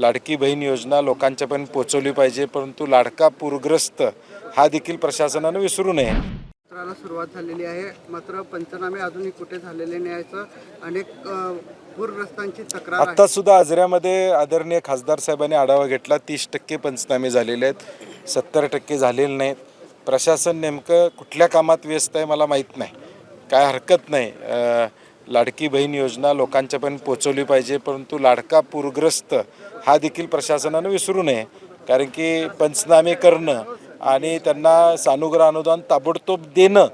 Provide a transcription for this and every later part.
लाडकी बहीण योजना लोकांच्यापर्यंत पोचवली पाहिजे परंतु लाडका पूरग्रस्त हा देखील प्रशासनानं विसरू नये. सुरुवात झालेली आहे. मात्र पंचनामे अजूनही कुठे झालेले नाहीचं अनेक पूरग्रस्तांची तक्रार आत्ता सुद्धा आजऱ्यामध्ये आदरणीय खासदार साहेबांनी आढावा घेतला तीस टक्के पंचनामे झालेले आहेत. सत्तर टक्के झालेले नाहीत. प्रशासन नेमकं कुठल्या कामात व्यस्त आहे मला माहीत नाही. काय हरकत नाही. लाडकी बहीण योजना लोकांच्यापर्यंत पोचवली पाहिजे परंतु लाडका पूरग्रस्त हा देखील प्रशासनानं विसरू नये. कारण की पंचनामे करणं आणि त्यांना सानुग्रह अनुदान ताबडतोब देणं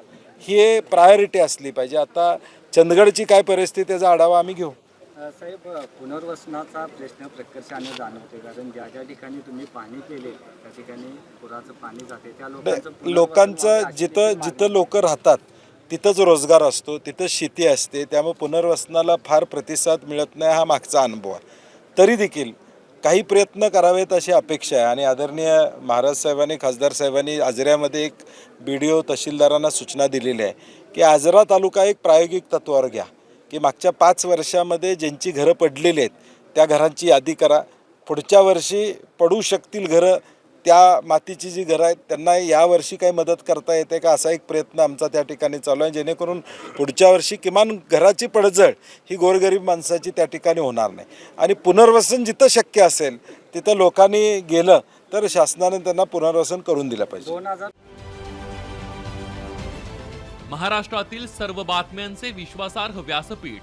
ही प्रायोरिटी असली पाहिजे. आता चंदगडची काय परिस्थिती त्याचा आढावा आम्ही घेऊ. साहेब पुनर्वसनाचा प्रश्न प्रकर्षाने जाणवते कारण ज्या ज्या ठिकाणी तुम्ही पाणी केले त्या ठिकाणी पुराचं पाणी जाते त्या लोकांचं लोकांचं जिथं जिथं लोक राहतात तिथंच रोजगार असतो तिथंच शेती असते त्यामुळे पुनर्वसनाला फार प्रतिसाद मिळत नाही हा मागचा अनुभव आहे. तरी देखील काही प्रयत्न करावेत अशी अपेक्षा आहे आणि आदरणीय महाराज साहेबांनी खासदार साहेबांनी आजऱ्यामध्ये एक बी डी ओ तहसीलदारांना सूचना दिलेली आहे की आजरा तालुका एक प्रायोगिक तत्वावर घ्या की मागच्या पाच वर्षामध्ये ज्यांची घरं पडलेली आहेत त्या घरांची यादी करा. पुढच्या वर्षी पडू शकतील घरं त्या मातीची जी घरं आहेत त्यांना यावर्षी काही मदत करता येते का? असा एक प्रयत्न आमचा त्या ठिकाणी चालू आहे जेणेकरून पुढच्या वर्षी किमान घराची पडझड ही गोरगरीब माणसाची त्या ठिकाणी होणार नाही. आणि पुनर्वसन जिथं शक्य असेल तिथं लोकांनी गेलं तर शासनाने त्यांना पुनर्वसन करून दिलं पाहिजे. दोन हजार महाराष्ट्रातील सर्व बातम्यांचे विश्वासार्ह व्यासपीठ